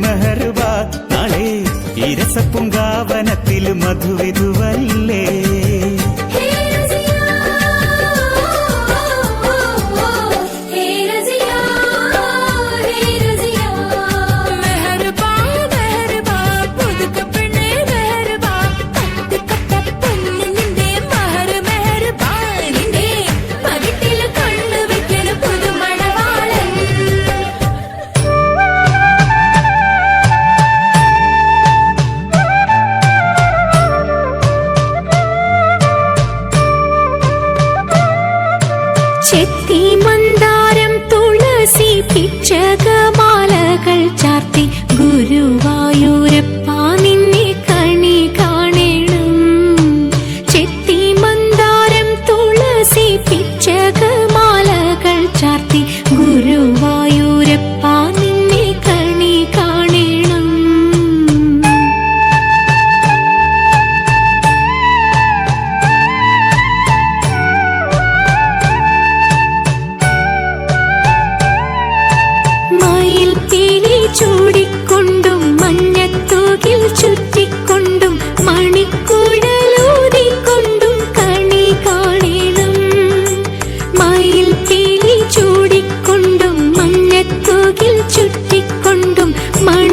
മെഹർവാ നാളെ ഇരസപ്പുങ്കാവനത്തിൽ മധുവിധുവല്ലേ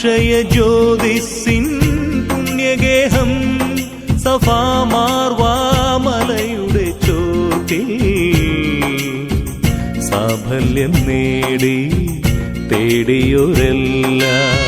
അക്ഷയ ജ്യോതിസിൻ പുണ്യഗേഹം സഫാമാർവാമലയുടെ ചോട്ടിൽ സാഫല്യം നേടി തേടിയൊരെല്ലാം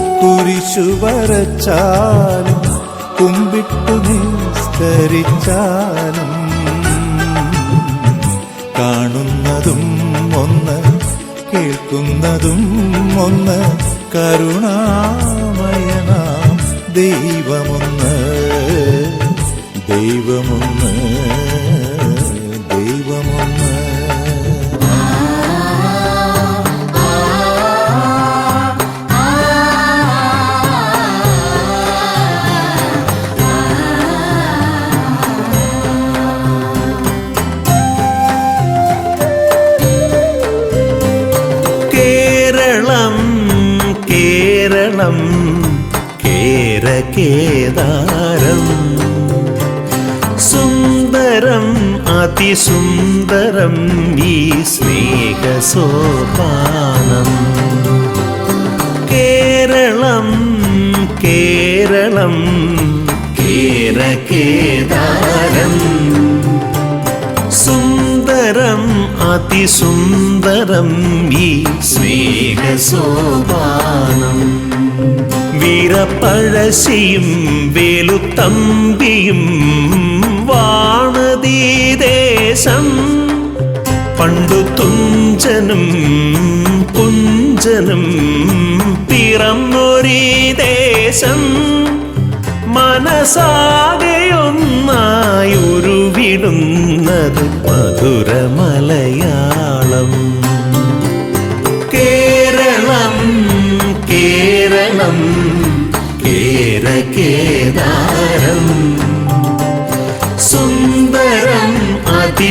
കുരിശു വരച്ചാലും കുമ്പിട്ടു നിസ്തരിച്ചാലും. കാണുന്നതും ഒന്ന് കേൾക്കുന്നതും ഒന്ന് കരുണാമയനാം ദൈവമൊന്ന് ദൈവമൊന്ന്. അതിസുന്ദരം ഈ സ്നേഹസോപാനം. കേരളം കേരളം കേരകേദാരം സുന്ദരം അതിസുന്ദരം ഈ സ്നേഹസോപാനം. വീരപ്പഴശിയും വേലുത്തമ്പിയും വാണതീദേശം പണ്ടു തുഞ്ചനും കുഞ്ചനും പിറന്നൊരീ ദേശം. മനസാകെയൊന്നായി ഉരുവിടുന്നത്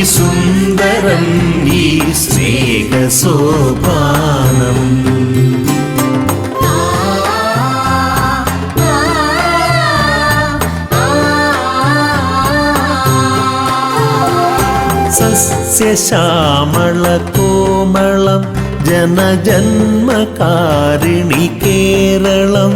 അതിസുന്ദരം ഈ സ്നേഹസോപാനം സസ്യശ്യാമള കോമളം ജനജന്മകാരിണി കേരളം.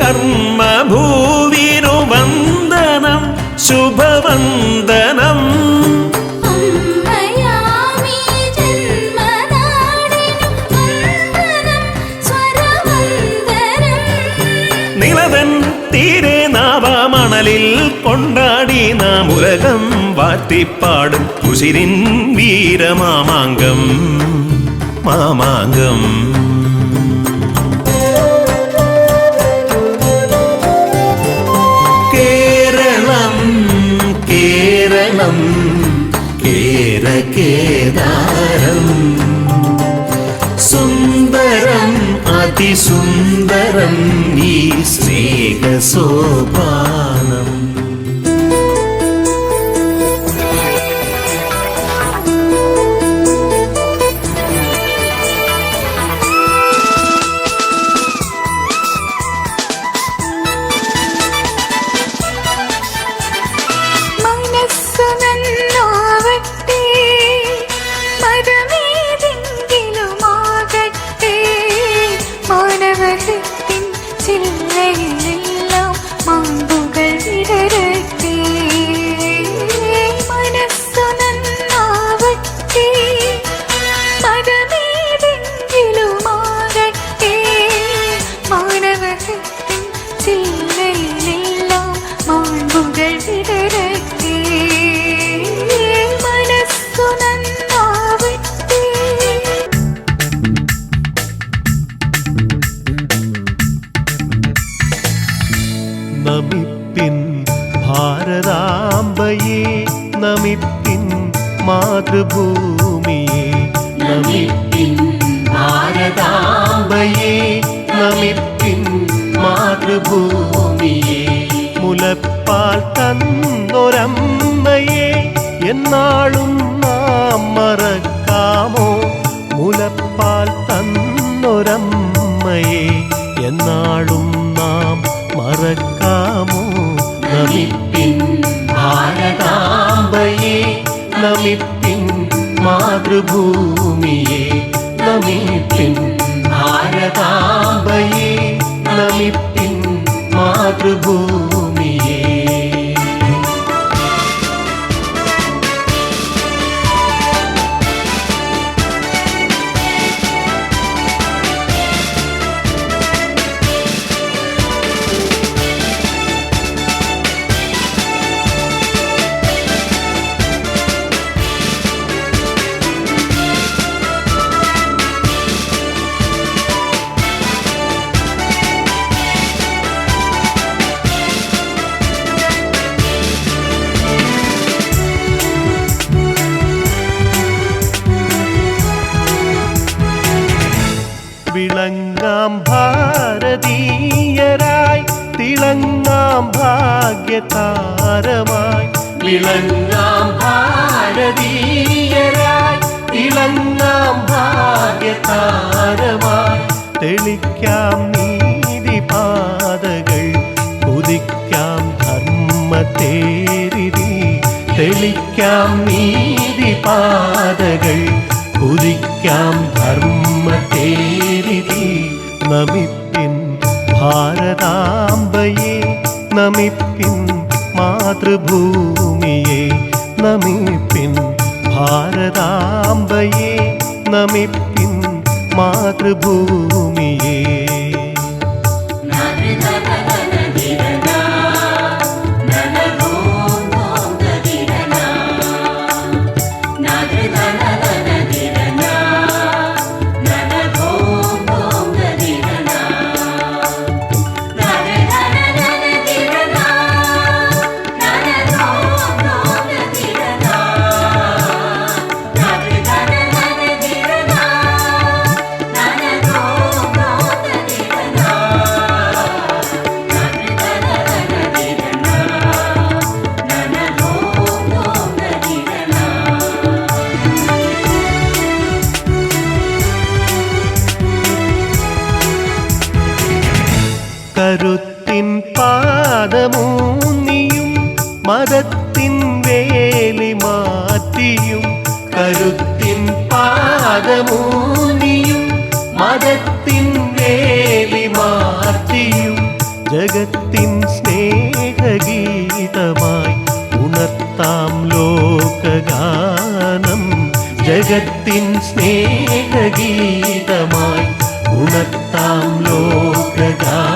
കർമ്മഭൂവിനു വന്ദനം ശുഭവന്ദനം. നിലവൻ തീരെ നാവാമണലിൽ കൊണ്ടാടി നാം ഉലകം വാറ്റിപ്പാടും കുശിരിൻ വീരമാമാങ്കം മാമാങ്കം. കേരകേദാരം സുന്ദരം അതിസുന്ദരം ഈ സ്നേഹസോപാനം എന്നാളും നാം മറക്കാമോ? മുലപ്പാൽ തന്നൊരമ്മയെ എന്നാളും നാം മറക്കാമോ? നമിപ്പിൻ ഭാരതാംബയെ നമിപ്പിൻ മാതൃഭൂമിയെ നമിപ്പിൻ ഭാരതാംബയെ നമിപ്പിൻ മാതൃഭൂമിയെ. തെളിക്കാം നീതിപാതകൾ കുതിക്കാം ധർമ്മത്തേരിതി തെളിക്കാം നീതിപാതകൾ കുതിക്കാം ധർമ്മത്തേരിതി നമിപ്പിൻ ഭാരതാംബയെ നമിപ്പിൻ മാതൃഭൂമിയെ നമിപ്പിൻ ഭാരതാംബയെ നമിപ്പിൻ മാതൃഭൂമിയെ കരുത്തിൻ പാദമൂന്നിയും മതത്തിൻ വേലി മാറ്റിയും കരുത്തിൻ പാദമൂന്നിയും മതത്തിൻ വേലി മാറ്റിയും ജഗത്തിൻ സ്നേഹഗീതമായി ഉണർത്താം ലോകഗാനം. ജഗത്തിൻ സ്നേഹഗീതമായി ഉണർത്താം ലോകഗാനം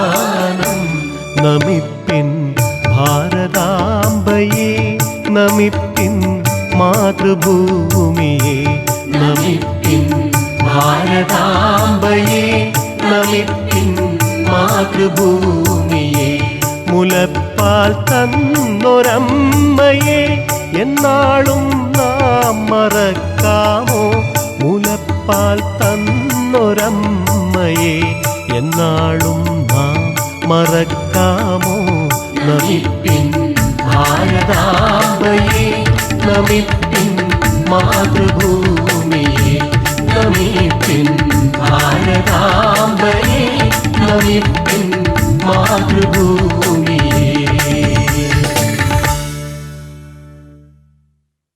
നമിപ്പിൻ ഭാരതാംബയെ നമിപ്പിൻ മാതൃഭൂമിയെ. നമിപ്പിൻ ഭാരതാംബയെ നമിപ്പിൻ മാതൃഭൂമിയെ. മുലപ്പാൽ തന്നൊരമ്മയെ എന്നാളും നാം മറക്കാമോ? മുലപ്പാൽ തന്നൊരമ്മയെ എന്നാളും നാം മറക്കാമോ നമിപ്പിൻ ഭാരതാംബയെ നമിപ്പിൻ മാതൃഭൂമിയെ നമിപ്പിൻ ഭാരതാംബയെ നമിപ്പിൻ മാതൃഭൂമി